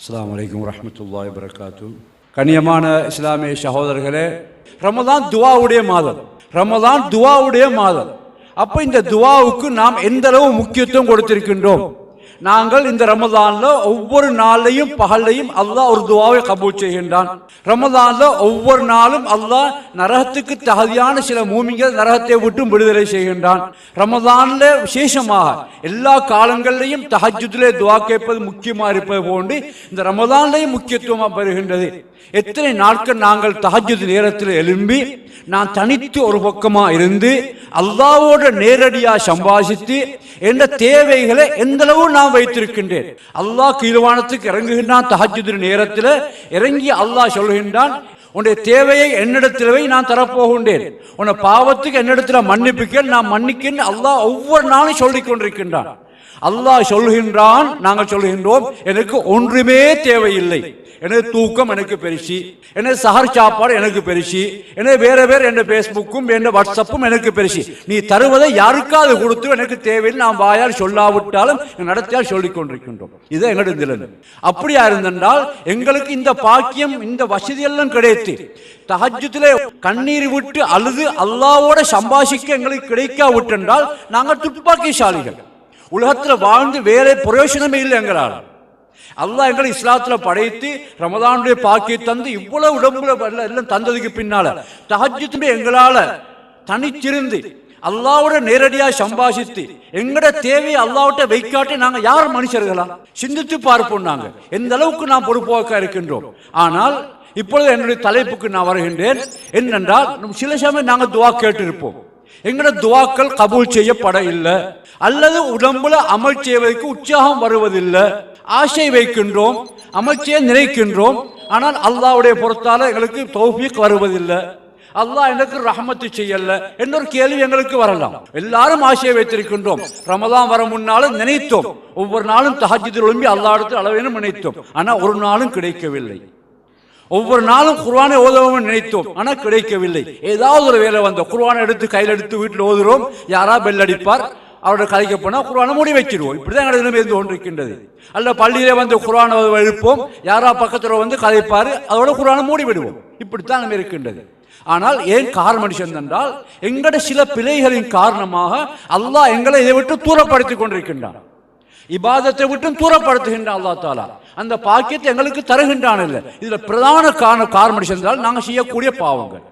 அஸ்லாம் வலைக்கம் வரஹ்மத்துல்லாஹி வரகாத்து கண்ணியமான இஸ்லாமிய சகோதரர்களே ரமதான் துவாவுடைய மாதம். ரமதான் துவாவுடைய மாதம். அப்போ இந்த துவாவுக்கு நாம் எந்த அளவு முக்கியத்துவம் கொடுத்திருக்கின்றோம்? நாங்கள் இந்த ரமதான்ல ஒவ்வொரு நாளையும் பகல்லையும் அல்லாஹ் ஒரு துவாவை கபூல் செய்கின்றான். ரமதான்ல ஒவ்வொரு நாளும் அல்லாஹ் நரகத்துக்கு தகுதியான சில மூமிகள் நரகத்தை விட்டு விடுதலை செய்கின்றான். ரமதான்ல விசேஷமாக எல்லா காலங்களிலையும் தஹஜுதிலே துவா கேட்பது முக்கியமா இருப்பது போன்று இந்த ரமதான்லையும் முக்கியத்துவமா பெறுகின்றது. எத்தனை நாட்கள் நாங்கள் தஹஜுத் நேரத்தில் எழும்பி நான் தனித்து ஒரு பக்கமா இருந்து அல்லாவோட நேரடியா சம்பாஷித்து என்ற தேவைகளை எந்த அளவு நான் வைத்திருக்கின்றேன்? அல்லாஹ் கீழ்வானத்துக்கு இறங்குகின்றான் தஹஜுத் நேரத்தில் இறங்கி அல்லாஹ் சொல்கின்றான் உன்னுடைய தேவையை என்னிடத்தில் நான் தரப்போகின்றேன். உன்னை பாவத்துக்கு என்னிடத்தில் மன்னிப்புக்க நான் மன்னிக்கின்ற அல்லாஹ் ஒவ்வொரு நாளும் சொல்லிக் கொண்டிருக்கின்றான். அல்லாஹ் சொல்கின்றான் நாங்கள் சொல்கின்றோம் எனக்கு ஒன்றுமே தேவையில்லை. எனது தூக்கம் எனக்கு பெருசு எனது சகர் சாப்பாடு எனக்கு பெருசு எனது வேற வேற என் பேஸ்புக்கும் என் வாட்ஸ்அப்பும் எனக்கு பெருசு. நீ தருவதை யாருக்காவது கொடுத்து எனக்கு தேவையில் நாம் வாயால் சொல்லாவிட்டாலும் நடத்தியால் சொல்லிக் கொண்டிருக்கின்றோம். இது எங்களுடைய நிலன் அப்படியா இருந்தென்றால் எங்களுக்கு இந்த பாக்கியம் இந்த வசதியெல்லாம் கிடைத்து தகஜத்திலே கண்ணீர் விட்டு அழுது அல்லாவோட சம்பாஷிக்க எங்களுக்கு கிடைக்காவிட்டென்றால் நாங்கள் துப்பாக்கிசாலிகள். உலகத்தில் வாழ்ந்து வேற பிரயோஜனமே இல்லை எங்களால். அல்லாஹ் எங்களை இஸ்லாத்துல படைத்து ரமதானுடைய பாக்கியை தந்து இவ்வளவு உடம்புல எல்லாம் தந்ததுக்கு பின்னால தஹஜ்ஜுடைய எங்களால தனிச்சிருந்து அல்லாவோட நேரடியா சம்பாஷித்து எங்கட தேவையை அல்லாவிட்ட வைக்காட்டி நாங்க யார் மனுஷர்களா? சிந்தித்து பார்ப்போம் நாங்க. எந்த அளவுக்கு நாம் பொறுப்பாக இருக்கின்றோம்? ஆனால் இப்பொழுது என்னுடைய தலைப்புக்கு நான் வருகின்றேன். என்னென்றால் சில சமயம் நாங்க துவா கேட்டிருப்போம். எங்கட துவாக்கள் கபூல் செய்யப்பட இல்லை. அல்லது உடம்புல அமல் செய்வதற்கு உற்சாகம் வருவதில்லை. ஆசை வைக்கின்றோம் அமைச்சே நினைக்கின்றோம். ஆனால் அல்லாவுடைய பொறுத்தால எங்களுக்கு தௌஃபீக் வருவதில்லை. அல்லாஹ் எனக்கு ரஹமத்து செய்யல இன்னொரு கேள்வி எங்களுக்கு வரலாம். எல்லாரும் ஆசையை வைத்திருக்கின்றோம். ரமதான் வர முன்னாலும் நினைத்தோம். ஒவ்வொரு நாளும் தஹஜிதில் ஒழும்பி அல்லா இடத்துல அளவேனும் நினைத்தோம். ஆனால் ஒரு நாளும் கிடைக்கவில்லை. ஒவ்வொரு நாளும் குர்வானை ஓதவும் நினைத்தோம். ஆனால் கிடைக்கவில்லை. ஏதாவது ஒரு வேலை வந்தோம். குர்வானை எடுத்து கையில் எடுத்து வீட்டில் ஓதுறோம். யாரா பெல் அடிப்பார்? அவரோட கலைக்க போனால் குரானை மூடி வச்சிருவோம். இப்படிதான் எங்களுக்கு நிலைமை இருந்து கொண்டிருக்கின்றது. அல்ல பள்ளியிலே வந்து குரானை எழுப்போம். யாரா பக்கத்தில் வந்து கதைப்பார். அதோட குரானை மூடி விடுவோம். இப்படித்தான் நம்ம இருக்கின்றது. ஆனால் ஏன் காரணம் என்றால் எங்கட சில பிழைகளின் காரணமாக அல்லாஹ் எங்களை இதை விட்டு தூரப்படுத்திக் கொண்டிருக்கின்றான். இபாதத்தை விட்டு தூரப்படுத்துகின்றான் அல்லா தாலா. அந்த பாக்கியத்தை எங்களுக்கு தருகின்றான் இல்லை. இதுல பிரதான காரணம் காரணம் என்றால் நாங்கள் செய்யக்கூடிய பாவங்கள்.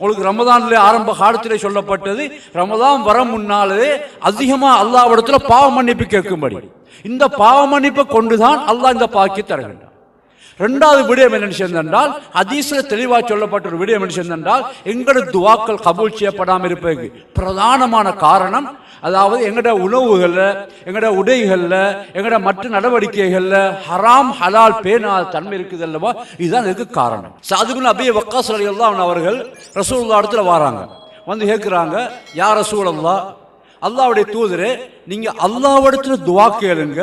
உங்களுக்கு ரமதான்ல ஆரம்ப காலத்திலே சொல்லப்பட்டது ரமதான் வர முன்னாலே அதிகமா அல்லாவிடத்துல பாவ மன்னிப்பு கேட்கும்படி. இந்த பாவ மன்னிப்பை கொண்டுதான் அல்லாஹ் இந்த பாக்கி தருகின்றான். ரெண்டாவது விடயம் என்ன என்றால் ஹதீஸ்ல தெளிவாக சொல்லப்பட்ட ஒரு விடயம் என்ன சென்றால் எங்களோட துவாக்கள் கபூல் செய்யப்படாமல் இருப்பதற்கு பிரதானமான காரணம் அதாவது எங்கட உணவுகளில் எங்கட உடைகளில் எங்கட மற்ற நடவடிக்கைகளில் ஹராம் ஹலால் பேணாத தன்மை இருக்குது அல்லவா? இதுதான் இதுக்கு காரணம். சாதுகுன் அபிய வக்காஸ் அலியல்லான் அவர்கள் ரசூல்லா இடத்துல வராங்க. வந்து கேட்குறாங்க யார் ரசூல் அல்லா அல்லாவுடைய தூதரே நீங்கள் அல்லாவிடத்தில் துவா கேளுங்க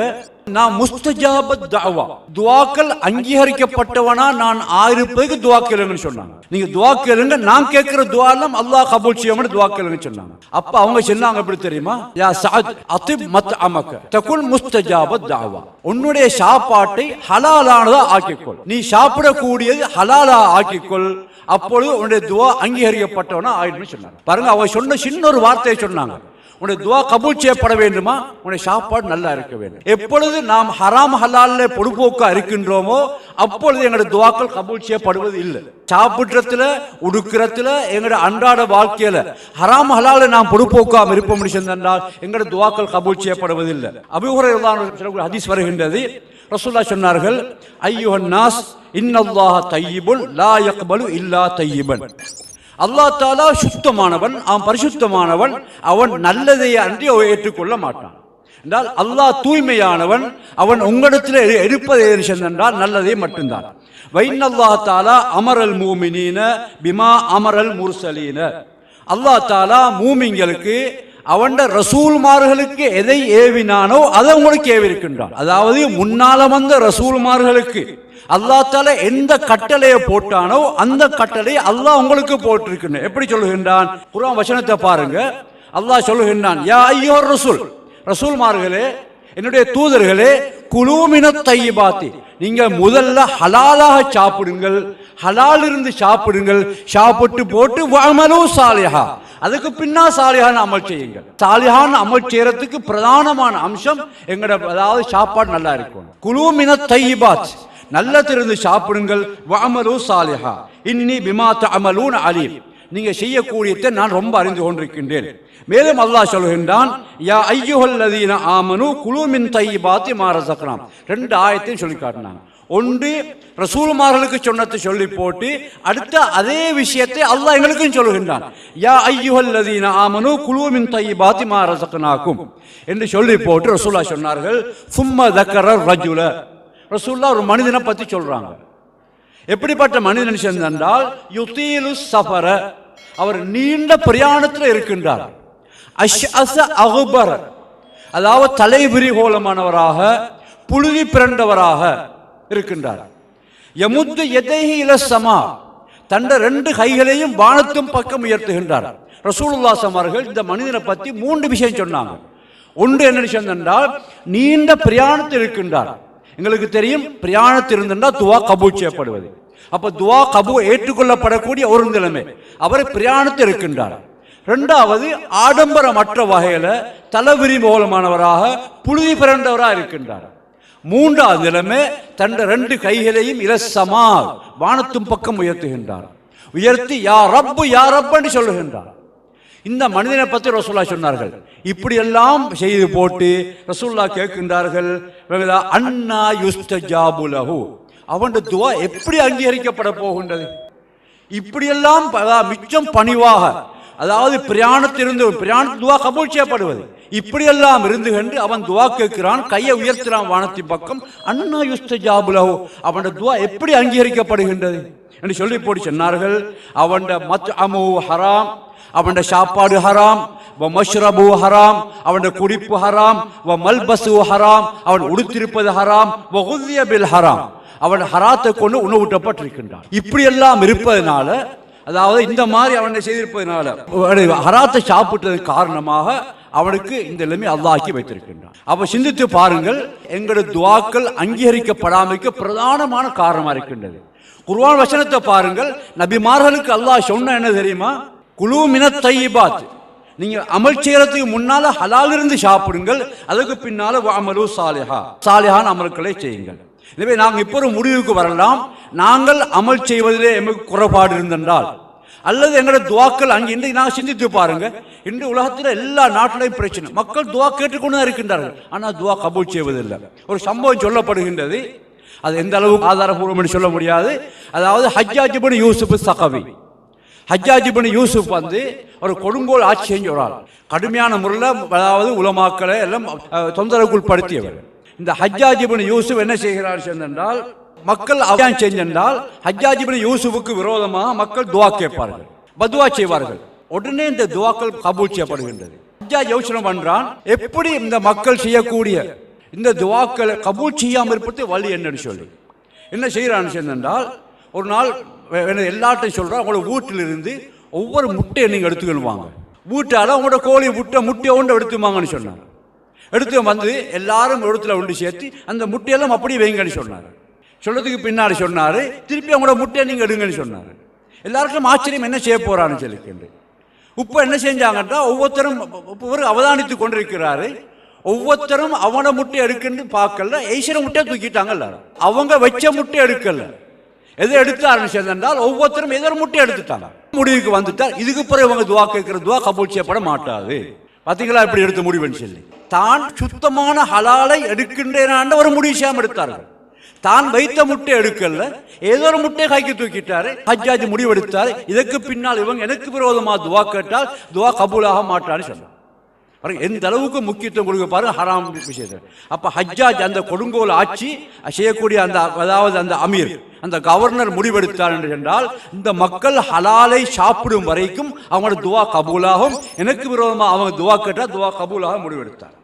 நான் முஸ்தஜாப தாவா துவாக்கள் அங்கீகரிக்கப்பட்டவனா நான் ஆயிருப்பதுக்கு துவா கேளுங்கன்னு சொன்னாங்க நீங்க துவா கேளுங்க நான் கேட்கிற துவா எல்லாம் அல்லாஹ் கபூல் செய்யணும் துவா கேளுங்கன்னு சொன்னாங்க அப்ப அவங்க சொன்னாங்க எப்படி தெரியுமா யா சாத் அதிப் மத் அமக்க தகுல் முஸ்தஜாப தாவா உன்னுடைய சாப்பாட்டை ஹலாலானதா ஆக்கிக்கொள் நீ சாப்பிடக்கூடியது ஹலாலா ஆக்கிக்கொள் அப்பொழுது உன்னுடைய துவா அங்கீகரிக்கப்பட்டவனா ஆயிடும்னு சொன்னாங்க பாருங்க அவங்க சொன்ன சின்ன ஒரு வார்த்தையை சொன்னாங்க உன்னுடைய துவா கபூல் செய்யப்பட வேண்டுமா? உன்னுடைய சாப்பாடு நல்லா இருக்க வேண்டும். எப்பொழுது நாம் ஹராம் ஹலால்ல பொடுபோக்கா இருக்கின்றோமோ அப்பொழுது எங்களுடைய துவாக்கள் கபூல் செய்யப்படுவது இல்லை. சாப்பிட்றதுல உடுக்கிறதுல எங்களுடைய அன்றாட வாழ்க்கையில ஹராம் ஹலால நாம் பொடுபோக்காம இருப்போம் என்றால் எங்களுடைய துவாக்கள் கபூல் செய்யப்படுவதில்லை. அபிஹுரையிலான ஹதீஸ் வருகின்றது. ரசூல்லா சொன்னார்கள் ஐயோ நாஸ் இன்னல்லாஹ தையிபுல் லா யக்பலு இல்லா தையிபன் அல்லா தாலா சுத்தமானவன் அவன் பரிசுத்தமானவன் அவன் நல்லதை அன்றி அவன் ஏற்றுக்கொள்ள மாட்டான். என்றால் அல்லாஹ் தூய்மையானவன் அவன் உங்களிடத்தில் எடுப்பதை என்றால் நல்லதே மட்டும்தான். வைநல்லா தாலா அமரல் மூமினீன பிமா அமரல் முர்சலீன. அல்லா தாலா மூமிங்களுக்கு அவன் ரசூல்மார்களுக்கு எதை ஏவினானோ அதை உங்களுக்கு ஏவிருக்கின்றான். அதாவது முன்னால வந்த ரசூல்மார்களுக்கு அல்லாத்தால எந்த கட்டளையை போட்டானோ அந்த கட்டளை அல்லாஹ் உங்களுக்கு போட்டிருக்கணும் எப்படி சொல்லுகின்றான்? குரான் வசனத்தை பாருங்க. அல்லாஹ் சொல்லுகின்றான் யா ஐயோ ரசூல். ரசூல்மார்களே என்னுடைய தூதர்களே குலூமின தையிபாத்தி நீங்கள் முதல்ல ஹலாலாக சாப்பிடுங்கள். ஹலால் இருந்து சாப்பிடுங்கள். சாப்பிட்டு போட்டு வமலு சாலிஹா. அதுக்கு பின்னா சாலிஹான அமல் செய்யுங்கள். சாலிஹான் அமல் செய்யறதுக்கு பிரதானமான அம்சம் எங்கட அதாவது சாப்பாடு நல்லா இருக்கும் குழுமின தைபாத் நல்ல திருந்து சாப்பிடுங்கள். வமலு சாலிஹா. இன்னி விமாத்த அமலூன் அலீம். நீங்க செய்யக்கூடியதை நான் ரொம்ப அறிந்து கொண்டிருக்கின்றேன். மேலும் அல்லாஹ் சொல்கின்றான் யா ஐயுஹல்லதீன ஆமனு குழுமின் தை பாத்தி மாற ரஸக்னாம். ரெண்டு ஆயத்தையும் சொல்லி காட்டினாங்க. ஒன்று ரசூல்மார்களுக்கு சொன்னதை சொல்லி போட்டு அடுத்த அதே விஷயத்தை அல்லாஹ் எங்களுக்கும் சொல்லுகின்றான். யா ஐயுஹல்லதீன ஆமனு குழுவின் தை பாத்திமா மா என்று சொல்லி போட்டு ரசூல்லா சொன்னார்கள் சும்ம தக்கர ரஜுல. ரசூல்லா ஒரு மனிதனை பற்றி சொல்கிறாங்க எப்படிப்பட்ட மனிதன் சென்றால் யுத்தீலு சஃபர. அவர் நீண்ட பிரயாணத்தில் இருக்கின்றார். அஷ் அச அகுபர அதாவது தலைவிரிகோலமானவராக புழுதி பிறண்டவராக இருக்கின்றார். யமுத்து எதைஹி இல சமா தண்ட ரெண்டு கைகளையும் வானத்தும் பக்கம் உயர்த்துகின்றார். ரசூலுல்லாசம் அவர்கள் இந்த மனிதனை பற்றி மூன்று விஷயம் சொன்னாங்க. ஒன்று என்ன சொன்னால் நீண்ட பிரயாணத்தில் இருக்கின்றார். எங்களுக்கு தெரியும் பிரயாணத்தில் இருந்திருந்தால் துவா கபூல் செய்யப்படுவது. அப்போ துவா கபூ ஏற்றுக்கொள்ளப்படக்கூடிய ஒரு நிலைமை. அவர் பிரயாணத்தில் இருக்கின்றார். ரெண்டாவது ஆடம்பரமற்ற வகையில் தலைவிரி மூலமானவராக புழுதி பிறந்தவராக இருக்கின்றார். மூன்றாவது நிலைமை தன் ரெண்டு கைகளையும் இலசமா வானத்தும் பக்கம் உயர்த்துகின்றார். உயர்த்தி யா ரப்பு யா ரப்புன்னு சொல்லுகின்றார். இந்த மனிதனை பற்றி ரசூல்லா சொன்னார்கள். இப்படி எல்லாம் செய்து போட்டு ரசூல்லா கேட்கின்றார்கள் அண்ணா யுஸ்த யுஸ்தஜாபு லஹு. அவன் துவா எப்படி அங்கீகரிக்கப்பட போகின்றது? இப்படியெல்லாம் மிச்சம் பணிவாக அதாவது பிரயாணத்திலிருந்து பிரயாண துவா கபூல் செய்யப்படுவது. இப்படியெல்லாம் இருந்து கண்டு அவன் துவா கேட்கிறான் கையை உயர்த்துறான் வானத்தின் பக்கம். அண்ணா யுஸ்த ஜாபுலஹு அவனோட துவா எப்படி அங்கீகரிக்கப்படுகின்றது? என்று சொல்லி போட்டு சொன்னார்கள். அவன் மத் அமு ஹராம் அவன் சாப்பாடு ஹராம் வ மஷ்ரபு ஹராம் அவன் குடிப்பு ஹராம் வ மல்பசு ஹராம் அவன் உடுத்திருப்பது ஹராம் வகுதியபில் பில் ஹராம். அவன் ஹராத்தை கொண்டு உணவூட்டப்பட்டிருக்கின்றான். இப்படியெல்லாம் இருப்பதனால அதாவது இந்த மாதிரி அவனை செய்திருப்பதனால ஹராத்தை சாப்பிட்டதன் காரணமாக அவனுக்கு இந்த நிலைமை அல்லாக்கி வைத்திருக்கின்றான். அப்ப சிந்தித்து பாருங்கள் எங்களுடைய துவாக்கள் அங்கீகரிக்கப்படாமைக்கு பிரதானமான காரணமா இருக்கின்றது. குர்வான் வசனத்தை பாருங்கள் நபிமார்களுக்கு அல்லாஹ் சொன்ன என்ன தெரியுமா? குழு மின தையிபாத். நீங்க அமல் செய்யறதுக்கு முன்னால ஹலால் இருந்து சாப்பிடுங்கள் அதுக்கு பின்னால அமலு சாலிஹா. சாலிஹான் அமல்களை செய்யுங்கள். எனவே நாங்கள் இப்போ ஒரு முடிவுக்கு வரலாம். நாங்கள் அமல் செய்வதிலே எமக்கு குறைபாடு இருந்தென்றால் அல்லது எங்களோட துவாக்கள் அங்கே இன்றைக்கு நாங்கள் சிந்தித்து பாருங்க. இன்று உலகத்தில் எல்லா நாட்டிலையும் பிரச்சனை. மக்கள் துவா கேட்டுக்கொண்டு தான் இருக்கின்றார்கள். ஆனால் துவா கபூல் செய்வதில்லை. ஒரு சம்பவம் சொல்லப்படுகின்றது. அது எந்த அளவுக்கு ஆதாரபூர்வம் என்று சொல்ல முடியாது. அதாவது ஹஜ்ஜாஜிபன் யூசுப் சகவி. ஹஜ்ஜாஜிபன் யூசுப் வந்து ஒரு கொடுங்கோல் ஆட்சி செஞ்ச ஒரு ஆள் கடுமையான முறையில் அதாவது உலமாக்களை எல்லாம் தொந்தரவுக்குள் படுத்தியவர் இந்த ஹஜ்ஜாஜிபன் யூசுப் என்ன செய்கிறார் என்றால் மக்கள் அவன் செஞ்சென்றால் ஹஜ்ஜாஜிபின் யூசுஃபுக்கு விரோதமாக மக்கள் துவா கேட்பார்கள். பதுவா செய்வார்கள். உடனே இந்த துவாக்கள் கபூல் செய்யப்படுகின்றது. ஹஜ்ஜா யோசனை பண்றான் எப்படி இந்த மக்கள் செய்யக்கூடிய இந்த துவாக்களை கபூல் செய்யாமல் இருப்பது வழி என்னன்னு சொல்லி. என்ன செய்கிறான்னு சொன்னால் ஒரு நாள் வே- வேணும் எல்லார்ட்டையும் சொல்கிறேன் உங்களோட வீட்டிலிருந்து ஒவ்வொரு முட்டையை நீங்கள் எடுத்துக்கணும் வாங்க வீட்டால் உங்களோட கோழி முட்டை முட்டையை ஒன்று எடுத்துமாங்கன்னு சொன்னாங்க. எடுத்து வந்து எல்லாரும் இடத்துல ஒன்று சேர்த்து அந்த முட்டையெல்லாம் அப்படியே வைங்கன்னு சொன்னாங்க. சொல்றதுக்கு பின்னாடி சொன்னார். திருப்பி அவங்களோட முட்டையை நீங்கள் எடுங்கன்னு சொன்னார். எல்லாருக்கும் ஆச்சரியம் என்ன செய்ய போகிறான்னு சொல்லிக்கிண்டு இப்போ என்ன செஞ்சாங்கன்னா ஒவ்வொருத்தரும் ஒவ்வொரு அவதானித்து கொண்டிருக்கிறாரு. ஒவ்வொருத்தரும் அவன முட்டை எடுக்குன்னு பார்க்கல. ஐஸ்வர முட்டையை தூக்கிட்டாங்க எல்லாரும். அவங்க வச்ச முட்டை எடுக்கல. எதை எடுத்து ஆரம்பிச்சதென்றால் ஒவ்வொருத்தரும் ஏதோ ஒரு முட்டை எடுத்துட்டாங்க. முடிவுக்கு வந்துட்டார். இதுக்கு பிறகு இவங்க துவா கேட்கிற துவா கபூல் செய்யப்பட மாட்டாது. பார்த்தீங்களா இப்படி எடுத்த முடிவுன்னு சொல்லி. தான் சுத்தமான ஹலாலை எடுக்கின்றேனாண்ட ஒரு முடிவு செய்யாமல் எடுத்தார்கள். தான் வைத்த முட்டை எடுக்கல. ஏதோ ஒரு முட்டையை கைக்கு தூக்கிட்டாரு. ஹஜ்ஜாஜ் முடிவெடுத்தார். இதற்கு பின்னால் இவங்க எனக்கு விரோதமா துவா கேட்டால் துவா கபூலாக மாட்டான்னு சொன்னார். பாருங்க எந்த அளவுக்கு முக்கியத்துவம் கொடுக்க பாருங்க ஹராம் விஷயத்தை. அப்போ ஹஜ்ஜாஜ் அந்த கொடுங்கோல் ஆட்சி செய்யக்கூடிய அந்த அதாவது அந்த அமீர் அந்த கவர்னர் முடிவெடுத்தார் என்று என்றால் இந்த மக்கள் ஹலாலை சாப்பிடும் வரைக்கும் அவங்களோட துவா கபூலாகும். எனக்கு விரோதமா அவங்க துவா கேட்டால் துவா கபூலாக முடிவெடுத்தார்.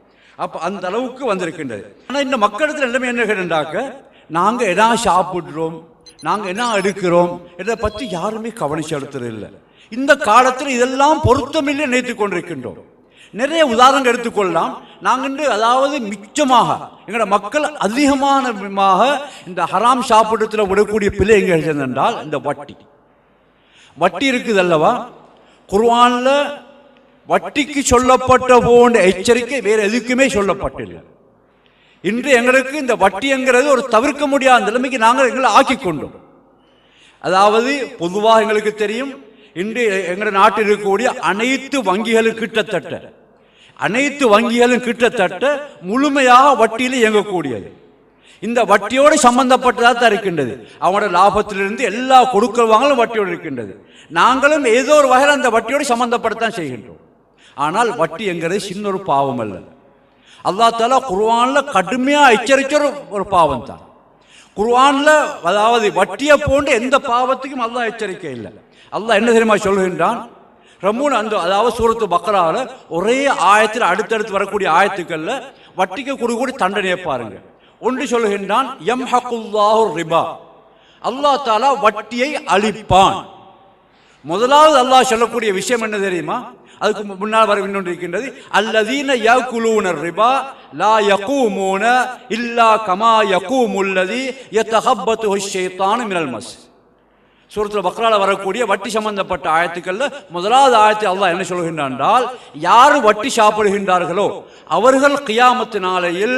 அப்போ அந்த அளவுக்கு வந்திருக்கின்றது. ஆனால் இந்த மக்களிடத்தில் எல்லாமே என்ன கேட்டாக்க நாங்கள் என்ன சாப்பிட்றோம் நாங்கள் என்ன எடுக்கிறோம் இதை பற்றி யாருமே கவனம் செலுத்துறதில்லை. இந்த காலத்தில் இதெல்லாம் பொருத்தமில்லை நினைத்து கொண்டிருக்கின்றோம். நிறைய உதாரணங்கள் எடுத்துக்கொள்ளலாம். நாங்கள் அதாவது மிச்சமாக எங்களோட மக்கள் அதிகமானமாக இந்த ஹராம் சாப்பிடத்தில் விடக்கூடிய பிள்ளை எங்கே என்றால் இந்த வட்டி. வட்டி இருக்குது அல்லவா? குர்வானில் வட்டிக்கு சொல்லப்பட்ட போன்ற எச்சரிக்கை வேறு எதுக்குமே சொல்லப்பட்டில்லை. இன்று எங்களுக்கு இந்த வட்டிங்கிறது ஒரு தவிர்க்க முடியாத நிலைமைக்கு நாங்கள் எங்களை ஆக்கி கொண்டோம். அதாவது பொதுவாக எங்களுக்கு தெரியும் இன்று எங்கள் நாட்டில் இருக்கக்கூடிய அனைத்து வங்கிகளும் கிட்டத்தட்ட அனைத்து வங்கிகளும் கிட்டத்தட்ட முழுமையாக வட்டியில் இயங்கக்கூடியது. இந்த வட்டியோடு சம்பந்தப்பட்டதாக தான் இருக்கின்றது. அவனோட லாபத்திலிருந்து எல்லா கொடுக்கவாங்களும் வட்டியோடு இருக்கின்றது. நாங்களும் ஏதோ ஒரு வகையில் அந்த வட்டியோடு சம்பந்தப்படத்தான் செய்கின்றோம். ஆனால் வட்டி என்கிறது சின்ன ஒரு பாவம் அல்ல அல்லாஹ் தாலா குர்வானில் கடுமையாக எச்சரிச்ச ஒரு பாவம் தான். குர்வானில் அதாவது வட்டியை போன்ற எந்த பாவத்துக்கும் அல்லா எச்சரிக்கை இல்லை. அல்லா என்ன தெரியுமா சொல்கின்றான்? ரமூன் அந்த அதாவது சூரத்து பக்ரால ஒரே ஆயத்தில் அடுத்தடுத்து வரக்கூடிய ஆயத்துக்கள்ல வட்டிக்கு கொடுக்கக்கூடிய தண்டனையை பாருங்க. ஒன்று சொல்கின்றான் எம் ஹக்குல்லாஹு ரிபா. அல்லாஹ் தாலா வட்டியை அழிப்பான் முதலாவது அல்லாஹ் சொல்லக்கூடிய விஷயம் என்ன தெரியுமா? அதுக்கு முன்னால் வர இன்னொன்று இருக்கின்றது அல்லதீன யாக்குலூன ரிபா லா யகூமூன இல்லா கமா யகூமுல்லதி யத்தஹப்பத்து ஷைத்தானு மினல் மஸ். சூரத்தில் பக்ரால வரக்கூடிய வட்டி சம்பந்தப்பட்ட ஆயத்துக்கள்ல முதலாவது ஆயத்தை அல்லாஹ் என்ன சொல்கின்றான் என்றால் யார் வட்டி சாப்பிடுகின்றார்களோ அவர்கள் கியாமத்து நாளையில்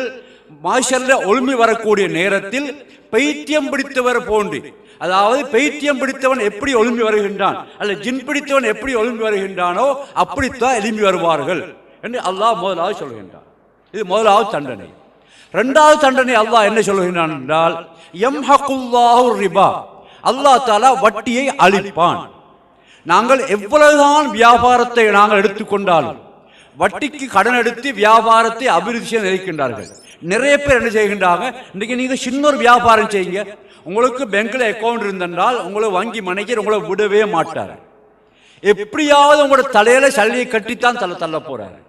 மாஷரில் ஒழுமி வரக்கூடிய நேரத்தில் பைத்தியம் பிடித்தவர் போன்று அதாவது பைத்தியம் பிடித்தவன் எப்படி ஒழுங்கி வருகின்றான்? அல்ல ஜின் பிடித்தவன் எப்படி ஒழுங்கி வருகின்றானோ அப்படித்தான் எழும்பி வருவார்கள் என்று அல்லாஹ் முதலாவது சொல்கின்றான். இது முதலாவது தண்டனை. ரெண்டாவது தண்டனை அல்லாஹ் என்ன சொல்கின்றான் என்றால் எம் ரிபா. அல்லாஹ் தாலா வட்டியை அழிப்பான் நாங்கள் எவ்வளவுதான் வியாபாரத்தை நாங்கள் எடுத்துக்கொண்டாலும் வட்டிக்கு கடன் எடுத்து வியாபாரத்தை அபிவிருத்தி செய்ய நினைக்கின்றார்கள் நிறைய பேர் என்ன செய்கின்றாங்க? இன்றைக்கி நீங்கள் சின்ன ஒரு வியாபாரம் செய்யுங்க. உங்களுக்கு பேங்க்கில் அக்கவுண்ட் இருந்தென்றால் உங்களை வங்கி மனைக்கர் உங்களை விடவே மாட்டார். எப்படியாவது உங்களோட தலையில் சல்லியை கட்டித்தான் தள்ள தள்ள போகிறாரு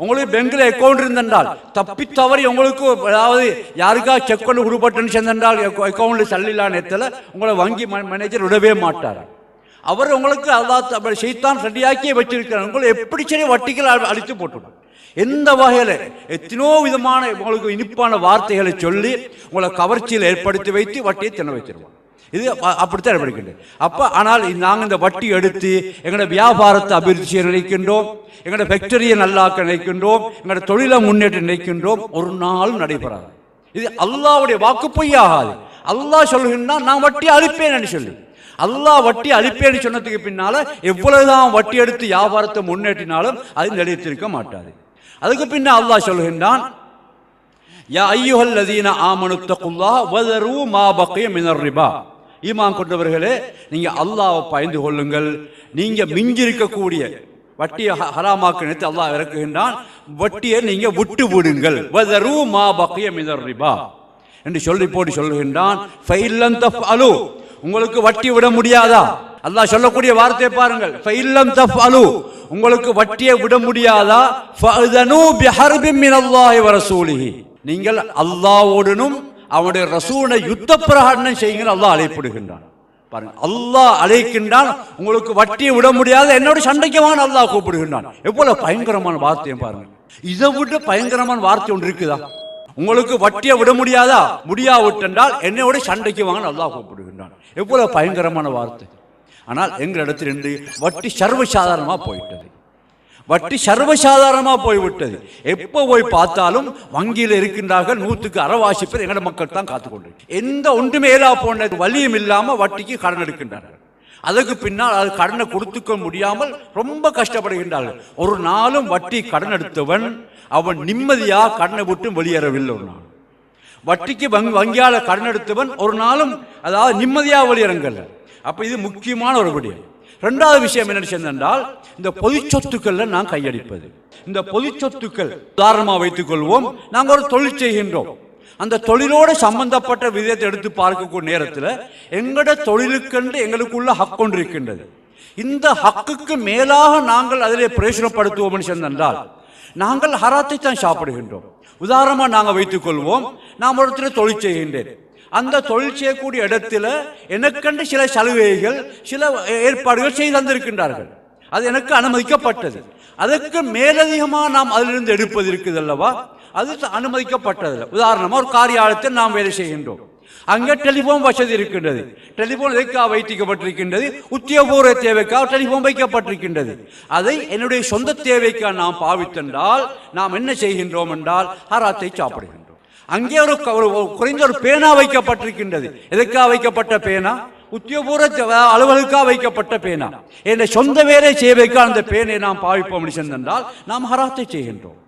உங்களுக்கு பெங்கில் அக்கவுண்ட் இருந்தென்றால் தப்பி தவறி உங்களுக்கு அதாவது யாருக்கா செக் கொண்டு உருப்பட்டுன்னு சேர்ந்தென்றால் அக்கௌண்ட்டில் சல்லில்லா நேரத்தில் உங்களை வங்கி மேனேஜர் விடவே மாட்டார். அவர் உங்களுக்கு அதான் செய்தான் ரெடியாக்கியே வச்சிருக்கிறார். உங்களை எப்படி சரி வட்டிகள் அழித்து அடித்து போட்டுடும். எந்த வகையில் எத்தனோ விதமான உங்களுக்கு இனிப்பான வார்த்தைகளை சொல்லி உங்களை கவர்ச்சியில் ஏற்படுத்தி வைத்து வட்டியை தின வச்சிருவாங்க இது அப்படித்தான் ஏற்படுகின்றது அப்போ ஆனால் நாங்கள் இந்த வட்டி எடுத்து எங்களோட வியாபாரத்தை அபிவிருத்தி நினைக்கின்றோம் எங்களோட ஃபேக்டரியை நல்லாக்க நினைக்கின்றோம் எங்களோட தொழிலை முன்னேற்ற நினைக்கின்றோம். ஒரு நாளும் நடைபெறாது. இது அல்லாவுடைய வாக்கு பொய்யாகாது. அல்லாஹ் சொல்கின்றான் நான் வட்டி அழிப்பேன் சொல்லி. அல்லாஹ் வட்டி அழிப்பேன்னு சொன்னதுக்கு பின்னால எவ்வளவுதான் வட்டி எடுத்து வியாபாரத்தை முன்னேற்றினாலும் அது நிலைத்திருக்க மாட்டாது. அதுக்கு பின்ன அல்லாஹ் சொல்கின்றான் யா ஐயுஹல் லதீன ஆமனு குல்லா வதரு மா பக்கிய மினர் ரிபா. ஈமான் கொண்டவர்களே நீங்க அல்லாவை பயந்து கொள்ளுங்கள். நீங்க மிஞ்சிருக்கக்கூடிய வட்டியை ஹ- ஹராமாக்க நினைத்து அல்லாஹ் இறக்குகின்றான். வட்டியை நீங்க விட்டு விடுங்கள். வதரு மா பக்கிய மினர் ரிபா. என்று சொல்லி போட்டு சொல்லுகின்றான் ஃபைல்லன் அலு. உங்களுக்கு வட்டி விட முடியாதா? அல்லாஹ் சொல்லக்கூடிய வார்த்தையை பாருங்கள். ஃபைல்லம் தஃஅலு. உங்களுக்கு வட்டியை விட முடியாதா? ஃபஅதனு பிஹர்பின் மினல்லாஹி வ ரசூலிஹி நீங்கள் அல்லாஹ்வோடனும் அவனுடைய ரசூலை யுத்த பிரகடனம் செய்யுங்கள் அல்லாஹ் அழைப்பிடுகின்றான். பாருங்க அல்லாஹ் அழைக்கின்றான் உங்களுக்கு வட்டியை விட முடியாத? என்னோட சண்டைக்கு வாங்க அல்லாஹ் கூப்பிடுகின்றான். எவ்வளவு பயங்கரமான வார்த்தையை பாருங்க இதை விட பயங்கரமான வார்த்தை ஒன்று இருக்குதா? உங்களுக்கு வட்டியை விட முடியாதா? முடியாவிட்டென்றால் என்னோட சண்டைக்கு வாங்க அல்லாஹ் கூப்பிடுகின்றான். எவ்வளவு பயங்கரமான வார்த்தை. ஆனால் எங்கள் இடத்திலிருந்து வட்டி சர்வசாதாரணமாக போயிட்டது வட்டி சர்வசாதாரணமாக போய்விட்டது. எப்போ போய் பார்த்தாலும் வங்கியில் இருக்கின்றார்கள் நூற்றுக்கு அறவாசி பேர் எங்களோட மக்கள் தான் காத்துக்கொண்டு எந்த ஒன்றுமே ஏலா போன வலியும் இல்லாமல் வட்டிக்கு கடன் எடுக்கின்றார்கள். அதுக்கு பின்னால் அது கடனை கொடுத்துக்க முடியாமல் ரொம்ப கஷ்டப்படுகின்றார்கள். ஒரு நாளும் வட்டி கடன் எடுத்தவன் அவன் நிம்மதியாக கடனை விட்டு வெளியேறவில்லை ஒரு நாள். வட்டிக்கு வங்கி வங்கியால் கடன் எடுத்தவன் ஒரு நாளும் அதாவது நிம்மதியாக வெளியிறங்கல்ல. அப்போ இது முக்கியமான ஒரு விடயம். ரெண்டாவது விஷயம் என்ன சென்றால் இந்த பொது சொத்துக்கள்ல நான் கையடிப்பது இந்த பொது சொத்துக்கள் உதாரணமாக வைத்துக் கொள்வோம் நாங்கள் ஒரு தொழில் செய்கின்றோம். அந்த தொழிலோடு சம்பந்தப்பட்ட விதத்தை எடுத்து பார்க்கக்கூடிய நேரத்தில் எங்களோட தொழிலுக்கென்று எங்களுக்குள்ள ஹக் ஒன்று இருக்கின்றது. இந்த ஹக்குக்கு மேலாக நாங்கள் அதிலே பிரயோஜனப்படுத்துவோம்னு சென்றால் நாங்கள் ஹராத்தை தான் சாப்பிடுகின்றோம். உதாரணமாக நாங்கள் வைத்துக் கொள்வோம் நாம் ஒருத்தர் தொழில் செய்கின்றேன். அந்த தொழில் செய்யக்கூடிய இடத்துல எனக்கென்று சில சலுகைகள் சில ஏற்பாடுகள் செய்து தந்திருக்கின்றார்கள். அது எனக்கு அனுமதிக்கப்பட்டது. அதற்கு மேலதிகமாக நாம் அதிலிருந்து எடுப்பது இருக்குது அல்லவா? அது அனுமதிக்கப்பட்டது உதாரணமாக ஒரு காரியாலயத்தில் நாம் வேலை செய்கின்றோம். அங்கே டெலிபோன் வசதி இருக்கின்றது. டெலிபோன் எதுக்காக வைத்திக்கப்பட்டிருக்கின்றது? உத்தியோகபூர்வ தேவைக்காக டெலிபோன் வைக்கப்பட்டிருக்கின்றது. அதை என்னுடைய சொந்த தேவைக்காக நாம் பாவித்தென்றால் நாம் என்ன செய்கின்றோம் என்றால் ஹராத்தை சாப்பிடுகின்றோம். அங்கே ஒரு குறைந்த ஒரு பேனா வைக்கப்பட்டிருக்கின்றது. எதுக்காக வைக்கப்பட்ட பேனா? உத்தியோகபூர்வ அலுவலுக்காக வைக்கப்பட்ட பேனா. என்னை சொந்த வேலை சேவைக்காக அந்த பேனை நாம் பாவிப்போம் என்று சென்றால் நாம் ஹராத்தை செய்கின்றோம்.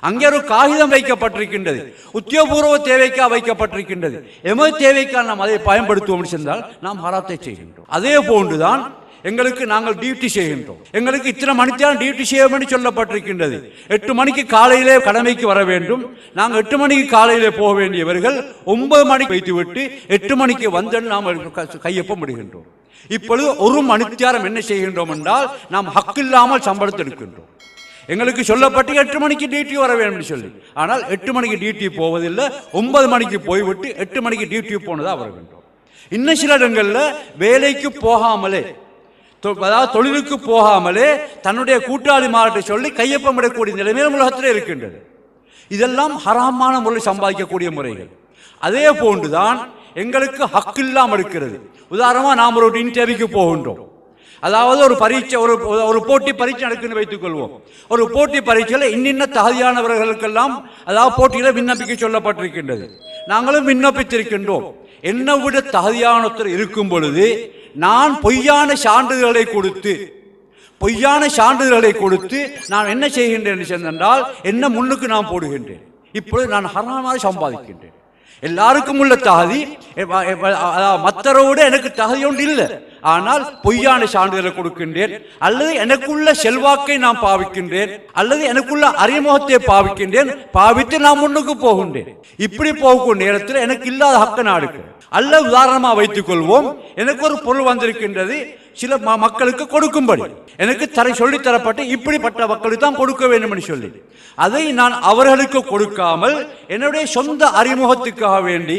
அங்கே ஒரு காகிதம் வைக்கப்பட்டிருக்கின்றது. உத்தியோகபூர்வ தேவைக்காக வைக்கப்பட்டிருக்கின்றது. எமது தேவைக்காக நாம் அதை பயன்படுத்துவோம் என்று சென்றால் நாம் ஹராத்தை செய்கின்றோம். அதே போன்றுதான் எங்களுக்கு நாங்கள் டியூட்டி செய்கின்றோம். எங்களுக்கு இத்தனை மணித்தான் டியூட்டி செய்ய என்று சொல்லப்பட்டிருக்கின்றது. எட்டு மணிக்கு காலையிலே கடமைக்கு வர வேண்டும். நாங்கள் எட்டு மணிக்கு காலையிலே போக வேண்டியவர்கள் ஒன்பது மணிக்கு வைத்துவிட்டு எட்டு மணிக்கு வந்தேன்னு நாம் க- கையொப்பம் இப்பொழுது ஒரு மணித்தியாரம் என்ன செய்கின்றோம் என்றால் நாம் ஹக்கில்லாமல் சம்பளத்தை எடுக்கின்றோம். எங்களுக்கு சொல்லப்பட்டு எட்டு மணிக்கு டியூட்டி வர வேண்டும் சொல்லி. ஆனால் எட்டு மணிக்கு டியூட்டி போவதில்லை. ஒன்பது மணிக்கு போய்விட்டு எட்டு மணிக்கு டியூட்டி போனதாக வர வேண்டும். இன்னும் சில இடங்களில் வேலைக்கு போகாமலே அதாவது தொழிலுக்கு போகாமலே தன்னுடைய கூட்டாளி மாவட்ட சொல்லி கையொப்பமிடக்கூடிய நிலைமையில் உலகத்தில் இருக்கின்றது. இதெல்லாம் ஹராமான முறையில் சம்பாதிக்கக்கூடிய முறைகள். அதே போன்றுதான் எங்களுக்கு ஹக்கு இல்லாமல் இருக்கிறது. உதாரணமாக நாம் ஒரு இன்டர்வியூக்கு போகின்றோம். அதாவது ஒரு பரீட்சை ஒரு ஒரு போட்டி பரீட்சை நடக்குன்னு வைத்துக்கொள்வோம். ஒரு போட்டி பரீட்சையில் இன்னின்ன தகுதியானவர்களுக்கெல்லாம் அதாவது போட்டியில் விண்ணப்பிக்க சொல்லப்பட்டிருக்கின்றது. நாங்களும் விண்ணப்பித்திருக்கின்றோம். என்னை விட தகுதியானவர் இருக்கும் பொழுது நான் பொய்யான சான்றிதழ்களை கொடுத்து பொய்யான சான்றிதழ்களை கொடுத்து நான் என்ன செய்கின்றேன் என்று என்ன முன்னுக்கு நான் போடுகின்றேன். இப்பொழுது நான் ஹராமாக சம்பாதிக்கின்றேன். எல்லாருக்கும் உள்ள தகுதி எ- எனக்கு தகுதி ஒன்று இல்லை. ஆனால் பொய்யான சான்றிதழை கொடுக்கின்றேன் அல்லது எனக்குள்ள செல்வாக்கை நான் பாவிக்கின்றேன் அல்லது எனக்குள்ள அறிமுகத்தை பாவிக்கின்றேன் பாவித்து நான் முன்னுக்கு போகின்றேன். இப்படி போகக்கூடிய நேரத்தில் எனக்கு இல்லாத ஹக்க நாடுக்கு அல்ல உதாரணமாக வைத்துக் கொள்வோம் எனக்கு ஒரு பொருள் வந்திருக்கின்றது. சில மக்களுக்கு கொடுக்கும்படி. எனக்கு தரை சொல்லி தரப்பட்டு இப்படிப்பட்ட மக்களுக்கு தான் கொடுக்க வேண்டும் என்று சொல்லி. அதை நான் அவர்களுக்கு கொடுக்காமல் என்னுடைய சொந்த அறிமுகத்துக்காக வேண்டி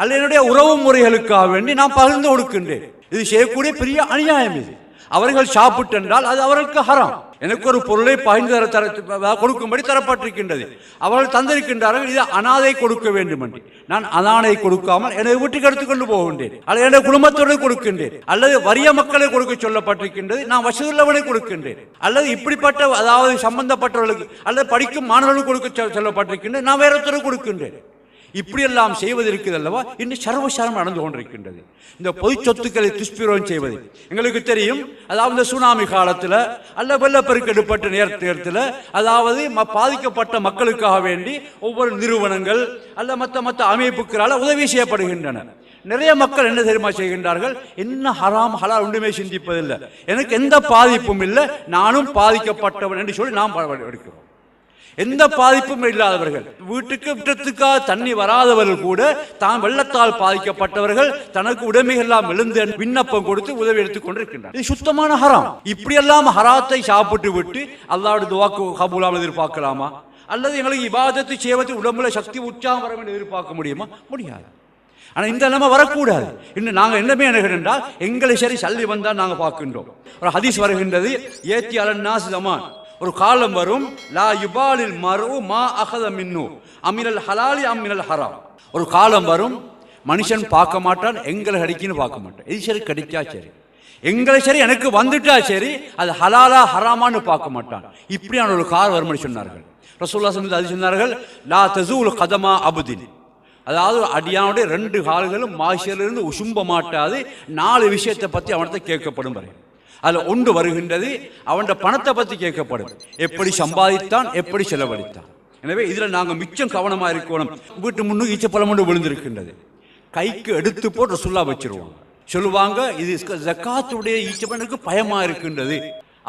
அல்ல என்னுடைய உறவு முறைகளுக்காக வேண்டி நான் பகிர்ந்து கொடுக்கின்றேன். இது செய்யக்கூடிய பெரிய அநியாயம் இது. அவர்கள் சாப்பிட்டென்றால் அது அவர்களுக்கு ஹரம். எனக்கு ஒரு பொருளை பகிர்ந்து தர தர கொடுக்கும்படி தரப்பட்டிருக்கின்றது. அவர்கள் தந்திருக்கின்றார்கள் இது அனாதை கொடுக்க வேண்டும் என்று நான் அனாதை கொடுக்காமல் என்னை வீட்டுக்கு எடுத்துக்கொண்டு போகின்றேன். அல்லது எனது குடும்பத்தோடு கொடுக்கின்றேன். அல்லது வறிய மக்களை கொடுக்க சொல்லப்பட்டிருக்கின்றது. நான் வசதியுள்ளவனை கொடுக்கின்றேன். அல்லது இப்படிப்பட்ட அதாவது சம்பந்தப்பட்டவர்களுக்கு அல்லது படிக்கும் மாணவர்களுக்கு கொடுக்க சொல்- சொல்லப்பட்டிருக்கின்றது. நான் வேற ஒருத்தருக்கு கொடுக்கின்றேன். இப்படியெல்லாம் செய்வது இருக்குது அல்லவா இன்று சர்வசாரம் நடந்து கொண்டிருக்கின்றது. இந்த பொது சொத்துக்களை துஷ்பிரயோகம் செய்வது. எங்களுக்கு தெரியும் அதாவது இந்த சுனாமி காலத்தில் அல்ல வெள்ளப்பெருக்கு எடுப்பட்ட நேர- நேரத்தில் அதாவது ம- பாதிக்கப்பட்ட மக்களுக்காக வேண்டி ஒவ்வொரு நிறுவனங்கள் அல்ல மற்ற மற்ற அமைப்புகளால் உதவி செய்யப்படுகின்றன. நிறைய மக்கள் என்ன தெரியுமா செய்கின்றார்கள்? என்ன ஹராம் ஹலால் ஒன்றுமே சிந்திப்பதில்லை. எனக்கு எந்த பாதிப்பும் இல்லை. நானும் பாதிக்கப்பட்டவன் என்று சொல்லி நாம் எடுக்கிறோம். எந்த பாதிப்பும் இல்லாதவர்கள். வீட்டுக்கு விட்டத்துக்காக தண்ணி வராதவர்கள் கூட தான் வெள்ளத்தால் பாதிக்கப்பட்டவர்கள் தனக்கு உடைமைகள்லாம் எழுந்து விண்ணப்பம் கொடுத்து உதவி எடுத்துக் கொண்டிருக்கின்றனர். இது சுத்தமான ஹராம். இப்படியெல்லாம் ஹராத்தை சாப்பிட்டு விட்டு அல்லாவுடைய துவாக்கு கபூலாமல் எதிர்பார்க்கலாமா? அல்லது எங்களுக்கு விவாதத்தை செய்வது உடம்புல சக்தி உற்சாகம் வர வேண்டும் எதிர்பார்க்க முடியுமா? முடியாது. ஆனால் இந்த நிலைமை வரக்கூடாது. இன்னும் நாங்கள் என்னமே என்றால் எங்களை சரி சல்லி வந்தால் நாங்கள் பார்க்கின்றோம். ஒரு ஹதீஸ் வருகின்றது ஏத்தி அலன்னாஸ் ஜமான் ஒரு காலம் வரும் லா யுபாலில் மரு மா அகத மின்னு அமினல் ஹலாலி அமினல் ஹராம். ஒரு காலம் வரும் மனுஷன் பார்க்க மாட்டான் எங்களை அடிக்கின்னு பார்க்க மாட்டான். இது சரி கிடைச்சா சரி. எங்களை சரி எனக்கு வந்துட்டா சரி அது ஹலாலா ஹராமான்னு பார்க்க மாட்டான். இப்படியான ஒரு கார் வரும்னு சொன்னார்கள். ரசூல்லா சொன்னது அது சொன்னார்கள் லா தசூல் கதமா அபுதின். அதாவது அடியானுடைய ரெண்டு கால்களும் மாசியிலிருந்து உசும்ப மாட்டாது நாலு விஷயத்தை பற்றி அவனத்தை கேட்கப்படும் வரை. அதில் ஒன்று வருகின்றது அவனோட பணத்தை பற்றி கேட்கப்படும். எப்படி சம்பாதித்தான் எப்படி செலவழித்தான். எனவே இதில் நாங்கள் மிச்சம் கவனமாக இருக்கணும். வீட்டு முன்னுக்கு ஈச்சப்பழம் ஒன்று விழுந்திருக்கின்றது. கைக்கு எடுத்து போட்டு சுல்லா வச்சிருவாங்க சொல்லுவாங்க இது ஜக்காத்துடைய ஈச்சப்பழனுக்கு பயமாக இருக்கின்றது.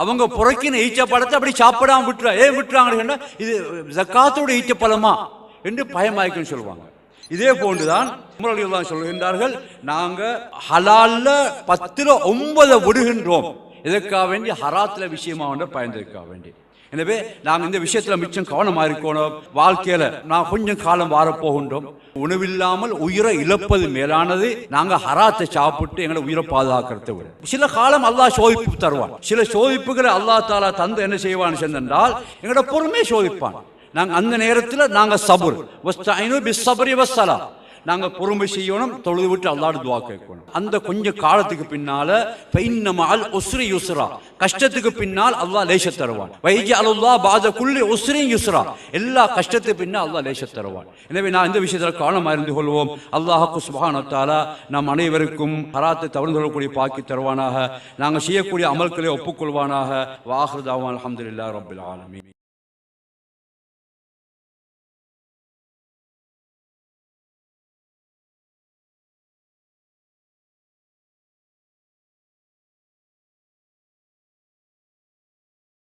அவங்க புறக்கின ஈச்சப்பழத்தை அப்படி சாப்பிடாம விட்டுறா ஏன் விட்டுறாங்கன்னா இது ஜக்காத்துடைய ஈச்சப்பழமா என்று பயமாயிருக்குன்னு சொல்லுவாங்க. இதே போன்றுதான் உமரலிகள் தான் சொல்கின்றார்கள் நாங்கள் ஹலால்ல பத்தில் ஒன்பதை விடுகின்றோம். இதற்காக வேண்டி ஹராத்துல விஷயமா வந்து பயந்திருக்க வேண்டி. எனவே நாங்கள் இந்த விஷயத்துல மிச்சம் கவனமா இருக்கணும். வாழ்க்கையில நான் கொஞ்சம் காலம் வாரப்போகின்றோம். உணவில்லாமல் உயிரை இழப்பது மேலானது. நாங்க ஹராத்தை சாப்பிட்டு எங்களை உயிரை பாதுகாக்கிறத விட. சில காலம் அல்லாஹ் சோதிப்பு தருவான். சில சோதிப்புகளை அல்லாஹ் தாலா தந்து என்ன செய்வான்னு சொன்னால் எங்களோட பொறுமையை சோதிப்பான். நாங்கள் அந்த நேரத்தில் நாங்கள் சபுர். வஸ்தாயினு பிஸ்ஸபரி நாங்கள் நாங்க பொறுமை செய்யணும் தொழுது விட்டு அல்லாடு துவா கேட்கணும். அந்த கொஞ்ச காலத்துக்கு பின்னால பைன்னமால் உஸ்ரி யுஸ்ரா. கஷ்டத்துக்கு பின்னால் அல்லாஹ் லேச தருவான். வைஜி அல்லாஹ் பாத குள்ளி உஸ்ரி யுஸ்ரா. எல்லா கஷ்டத்துக்கு பின்னால் அல்லாஹ் லேச தருவான். எனவே நான் இந்த விஷயத்தில் கவனமா இருந்து கொள்வோம். அல்லாஹுக்கு சுபஹானத்தாலா நம் அனைவருக்கும் ஹராத்தை தவறு கொள்ளக்கூடிய பாக்கி தருவானாக. நாங்கள் செய்யக்கூடிய அமல்களை ஒப்புக்கொள்வானாக. வாஹ்ருதாவான் அல்ஹம்துலில்லாஹி ரபுல் ஆலமி